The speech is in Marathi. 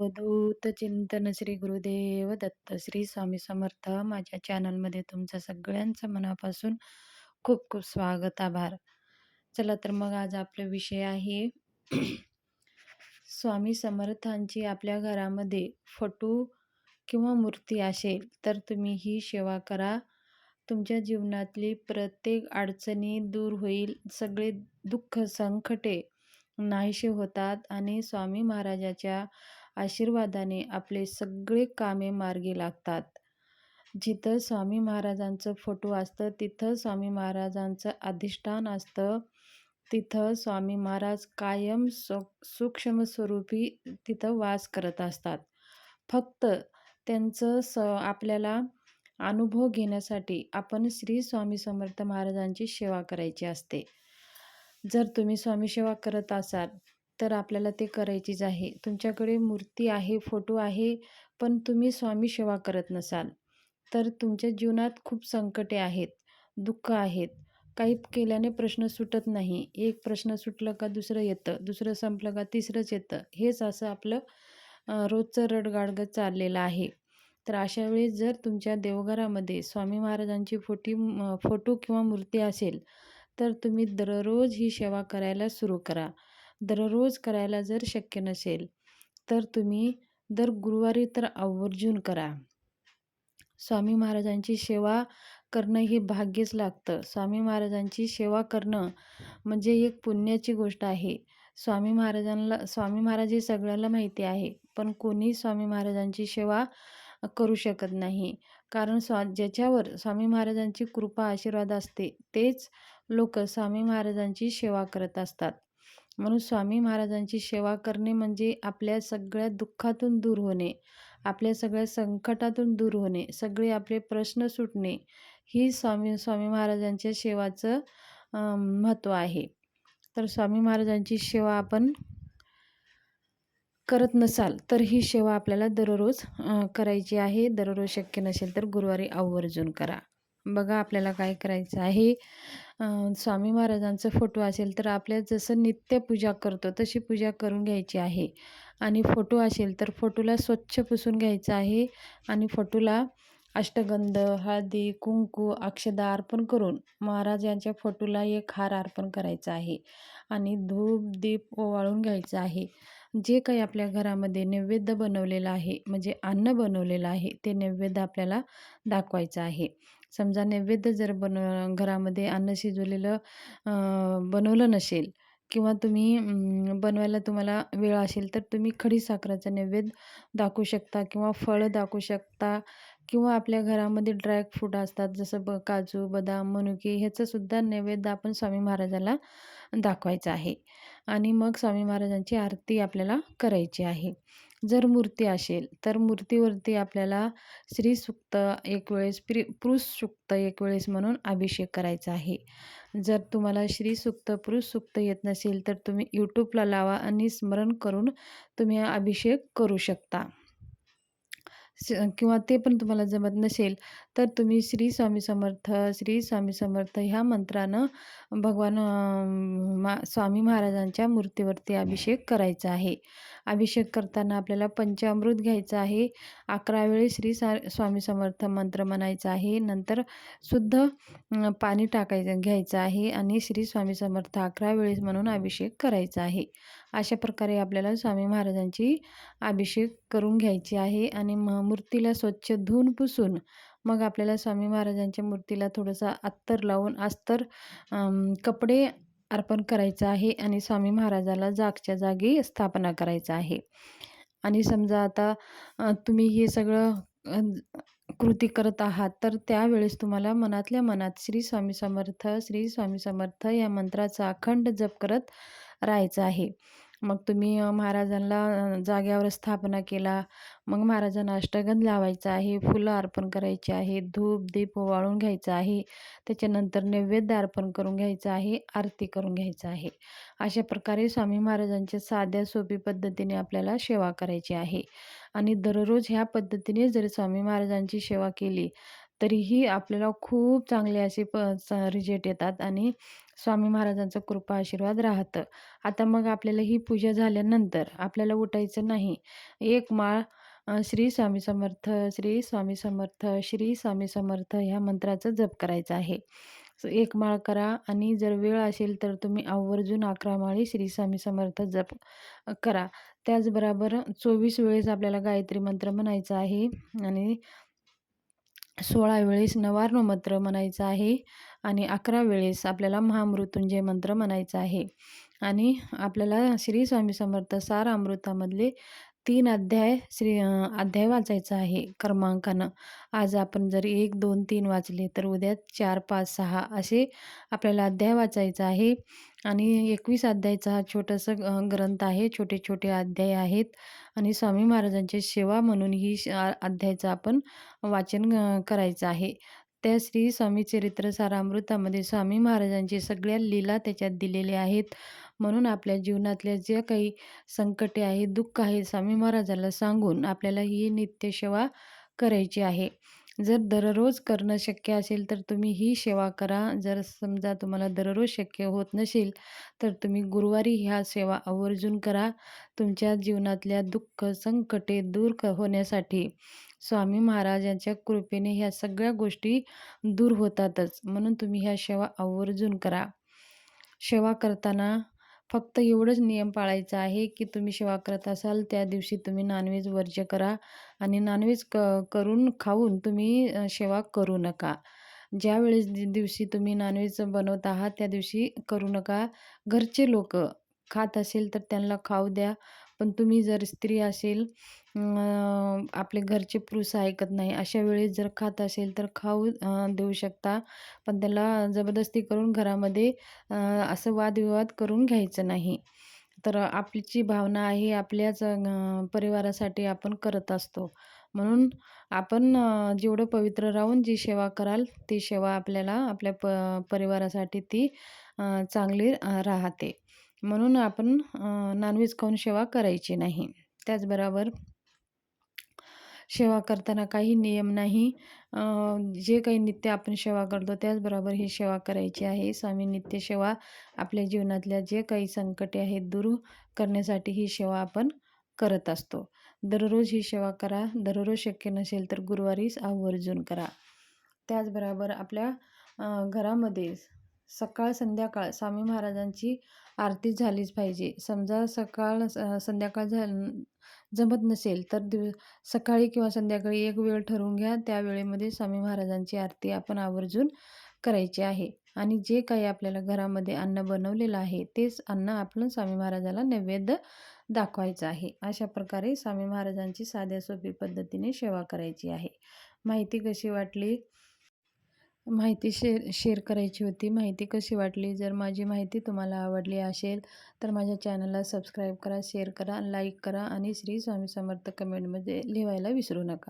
अवधूत चिंतन श्री गुरुदेव दत्त श्री स्वामी समर्थ माझ्या चॅनलमध्ये तुमचं सगळ्यांचं मनापासून खूप खूप स्वागत आभार. चला तर मग आज आपला विषय आहे स्वामी समर्थांची आपल्या घरामध्ये फोटो किंवा मूर्ती असेल तर तुम्ही ही सेवा करा. तुमच्या जीवनातली प्रत्येक अडचणी दूर होईल सगळे दुःख संकटे नाहीसे होतात आणि स्वामी महाराजाच्या आशीर्वादाने आपले सगळे कामे मार्गी लागतात. जिथं स्वामी महाराजांचं फोटो असतं तिथं स्वामी महाराजांचं अधिष्ठान असतं. तिथं स्वामी महाराज कायम सु सूक्ष्म स्वरूपी तिथं वास करत असतात. फक्त त्यांचं स आपल्याला अनुभव घेण्यासाठी आपण श्री स्वामी समर्थ महाराजांची सेवा करायची असते. जर तुम्ही स्वामी सेवा करत असाल तर आपल्याला ते करायचीच आहे. तुमच्याकडे मूर्ती आहे फोटो आहे पण तुम्ही स्वामी सेवा करत नसाल. तर तुमच्या जीवनात खूप संकटे आहेत दुःख आहेत. काही केल्याने प्रश्न सुटत नाही. एक प्रश्न सुटलं का दुसरं येतं. दुसरं संपलं का तिसरंच येतं. हेच असं आपलं रोजचं रडगाडगं चाललेलं आहे. तर अशा वेळेस जर तुमच्या देवघरामध्ये स्वामी महाराजांची फोटी फोटो किंवा मूर्ती असेल तर तुम्ही दररोज ही सेवा करायला सुरू करा. दररोज करायला जर शक्य नसेल तर तुम्ही दर गुरुवारी तर आवर्जून करा. स्वामी महाराजांची सेवा करणं हे भाग्यच लागतं. स्वामी महाराजांची सेवा करणं म्हणजे एक पुण्याची गोष्ट आहे. स्वामी महाराजांना स्वामी महाराज हे सगळ्याला माहिती आहे पण कोणी स्वामी महाराजांची सेवा करू शकत नाही. कारण स्वा ज्याच्यावर स्वामी महाराजांची कृपा आशीर्वाद असते तेच लोक स्वामी महाराजांची सेवा करत असतात. म्हणून स्वामी महाराजांची सेवा करणे म्हणजे आपल्या सगळ्या दुःखातून दूर होणे आपल्या सगळ्या संकटातून दूर होणे सगळे आपले प्रश्न सुटणे ही स्वामी स्वामी महाराजांच्या सेवाचं महत्त्व आहे. तर स्वामी महाराजांची सेवा आपण करत नसाल तर ही सेवा आपल्याला दररोज करायची आहे. दररोज शक्य नसेल तर गुरुवारी आवर्जून करा. बघा आपल्याला काय करायचं आहे. स्वामी महाराजांचा फोटो असेल तर आपल्या जसं नित्य पूजा करतो तशी पूजा करून घ्यायची आहे. आणि फोटो असेल तर फोटोला स्वच्छ पुसून घ्यायचं आहे. आणि फोटोला अष्टगंध हळदी कुंकू अक्षदा अर्पण करून महाराज यांच्या फोटोला एक हार अर्पण करायचा आहे. आणि धूप दीप ओवाळून घ्यायचं आहे. जे काही आपल्या घरामध्ये नैवेद्य बनवलेलं आहे म्हणजे अन्न बनवलेलं आहे ते नैवेद्य आपल्याला दाखवायचं आहे. समजा नैवेद्य जर बनव घरामध्ये अन्न शिजवलेलं बनवलं नसेल किंवा तुम्ही बनवायला तुम्हाला वेळ असेल तर तुम्ही खडी साखराचा नैवेद्य दाखवू शकता किंवा फळं दाखवू शकता किंवा आपल्या घरामध्ये ड्रायफ्रूट असतात जसं ब काजू बदाम मनुके ह्याचंसुद्धा नैवेद्य आपण स्वामी महाराजाला दाखवायचं आहे. आणि मग स्वामी महाराजांची आरती आपल्याला करायची आहे. जर मूर्ती असेल तर मूर्तीवरती आपल्याला श्रीसुक्त एक वेळेस प्रि पुरुष सुक्त एक वेळेस म्हणून अभिषेक करायचा आहे. जर तुम्हाला श्रीसुक्त पुरुष सुक्त येत नसेल तर तुम्ही यूट्यूबला लावा आणि स्मरण करून तुम्ही अभिषेक करू शकता. किंवा ते पण तुम्हाला जमत नसेल तर तुम्ही श्री स्वामी समर्थ श्री स्वामी समर्थ ह्या मंत्रानं भगवान मा स्वामी महाराजांच्या मूर्तीवरती अभिषेक करायचा आहे. अभिषेक करताना आपल्याला पंचामृत घ्यायचं आहे. अकरा वेळी श्री सा स्वामी समर्थ मंत्र म्हणायचा आहे. नंतर शुद्ध पाणी टाकायचं घ्यायचं आहे आणि श्री स्वामी समर्थ अकरा वेळेस म्हणून अभिषेक करायचा आहे. अशा प्रकारे आपल्याला स्वामी महाराजांची अभिषेक करून घ्यायची आहे आणि म मूर्तीला स्वच्छ धुवून पुसून मग आपल्याला स्वामी महाराजांच्या मूर्तीला थोडंसं अत्तर लावून अस्तर कपडे अर्पण करायचं आहे आणि स्वामी महाराजाला जागच्या जागी स्थापना करायचं आहे. आणि समजा आता तुम्ही हे सगळं कृती करत आहात तर त्यावेळेस तुम्हाला मनातल्या मनात श्री स्वामी समर्थ श्री स्वामी समर्थ या मंत्राचा अखंड जप करत राहायचं आहे. मग तुम्ही महाराजांना जाग्यावर स्थापना केला. मग महाराजांना अष्टगंध लावायचा आहे फुलं अर्पण करायची आहे धूप दीप ओवाळून घ्यायचं आहे. त्याच्यानंतर नैवेद्य अर्पण करून घ्यायचं आहे आरती करून घ्यायचं आहे. अशा प्रकारे स्वामी महाराजांच्या साध्या सोपी पद्धतीने आपल्याला सेवा करायची आहे. आणि दररोज ह्या पद्धतीने जर स्वामी महाराजांची सेवा केली तरीही आपल्याला खूप चांगले असे प रिजेक्ट येतात. आणि स्वामी महाराजांचा कृपा आशीर्वाद राहतं. आता मग आपल्याला ही पूजा झाल्यानंतर आपल्याला उठायचं नाही. एक माळ श्री स्वामी समर्थ श्री स्वामी समर्थ श्री स्वामी समर्थ ह्या मंत्राचा जप करायचा आहे. एक माळ करा आणि जर वेळ असेल तर तुम्ही आवर्जून अकरा माळी श्री स्वामी समर्थ जप करा. त्याचबरोबर चोवीस वेळेस आपल्याला गायत्री मंत्र म्हणायचा आहे. आणि सोळा वेळेस नवार्ण मंत्र म्हणायचं आहे आणि अकरा वेळेस आपल्याला महामृत्युंजय मंत्र म्हणायचा आहे. आणि आपल्याला श्री स्वामी समर्थ सार अमृतामधले तीन अध्याय श्री अध्याय वाचायचा आहे क्रमांकानं. आज आपण जर एक दोन तीन वाचले तर उद्या चार पाच सहा असे आपल्याला अध्याय वाचायचा आहे. आणि एकवीस अध्यायचा हा छोटासा ग्रंथ आहे. छोटे छोटे अध्याय आहेत. आणि स्वामी महाराजांची सेवा म्हणून ही श- अध्यायाचं आपण वाचन अ, करायचं आहे. त्या श्री स्वामी चरित्र सारामृतामध्ये स्वामी महाराजांची सगळ्या लीला त्याच्यात दिलेल्या आहेत. म्हणून आपल्या जीवनातल्या ज्या काही संकटे आहेत दुःख आहे स्वामी महाराजाला सांगून आपल्याला ही नित्यसेवा करायची आहे. जर दररोज करणं शक्य असेल तर तुम्ही ही सेवा करा. जर समजा तुम्हाला दररोज शक्य होत नसेल तर तुम्ही गुरुवारी ह्या सेवा आवर्जून करा. तुमच्या जीवनातल्या दुःख संकटे दूर क होण्यासाठी स्वामी महाराजांच्या कृपेने ह्या सगळ्या गोष्टी दूर होतातच. म्हणून तुम्ही ह्या सेवा आवर्जून करा. सेवा करताना फक्त एवढंच नियम पाळायचा आहे की तुम्ही सेवा करत असाल त्या दिवशी तुम्ही नॉनव्हेज वर्ज्य करा आणि नॉनव्हेज क करून खाऊन तुम्ही सेवा करू नका. ज्यावेळेस दिवशी तुम्ही नॉनव्हेज बनवत आहात त्या दिवशी करू नका. घरचे लोक खात असेल तर त्यांना खाऊ द्या. पण तुम्ही जर स्त्री असेल आपले घरचे पुरुष ऐकत नाही अशा वेळेस जर खात असेल तर खाऊ देऊ शकता. पण त्याला जबरदस्ती करून घरामध्ये असं वादविवाद करून घ्यायचं नाही. तर आपलीची भावना आहे आपल्याच परिवारासाठी आपण करत असतो. म्हणून आपण जेवढं पवित्र राहून जी सेवा कराल ती सेवा आपल्याला आपल्या प परिवारासाठी ती चांगली राहते. म्हणून आपण नॉनव्हेज खाऊन सेवा करायची नाही. त्याचबरोबर सेवा करताना काही नियम नाही. जे काही नित्य आपण सेवा करतो त्याचबरोबर ही सेवा करायची आहे. स्वामी नित्य सेवा आपल्या जीवनातल्या जे काही संकटे आहेत दूर करण्यासाठी ही सेवा आपण करत असतो. दररोज ही सेवा करा. दररोज शक्य नसेल तर गुरुवारीच आवर्जून करा. त्याचबरोबर आपल्या घरामध्ये सकाळ संध्याकाळ स्वामी महाराजांची आरती झालीच पाहिजे. समजा सकाळ स- संध्याकाळ झाल जमत नसेल तर दिव सकाळी किंवा संध्याकाळी एक वेळ ठरवून घ्या. त्या वेळेमध्ये स्वामी महाराजांची आरती आपण आवर्जून करायची आहे. आणि जे काही आपल्याला घरामध्ये अन्न बनवलेलं आहे तेच अन्न आपण स्वामी महाराजाला नैवेद्य दाखवायचं आहे. अशा प्रकारे स्वामी महाराजांची साध्या सोपी पद्धतीने सेवा करायची आहे. माहिती कशी वाटली? माहिती शेअर शेअर करायची होती. माहिती कशी वाटली? जर माझी माहिती तुम्हाला आवडली असेल तर माझ्या चॅनलला सबस्क्राईब करा शेअर करा लाईक करा आणि श्री स्वामी समर्थ कमेंटमध्ये लिहायला विसरू नका.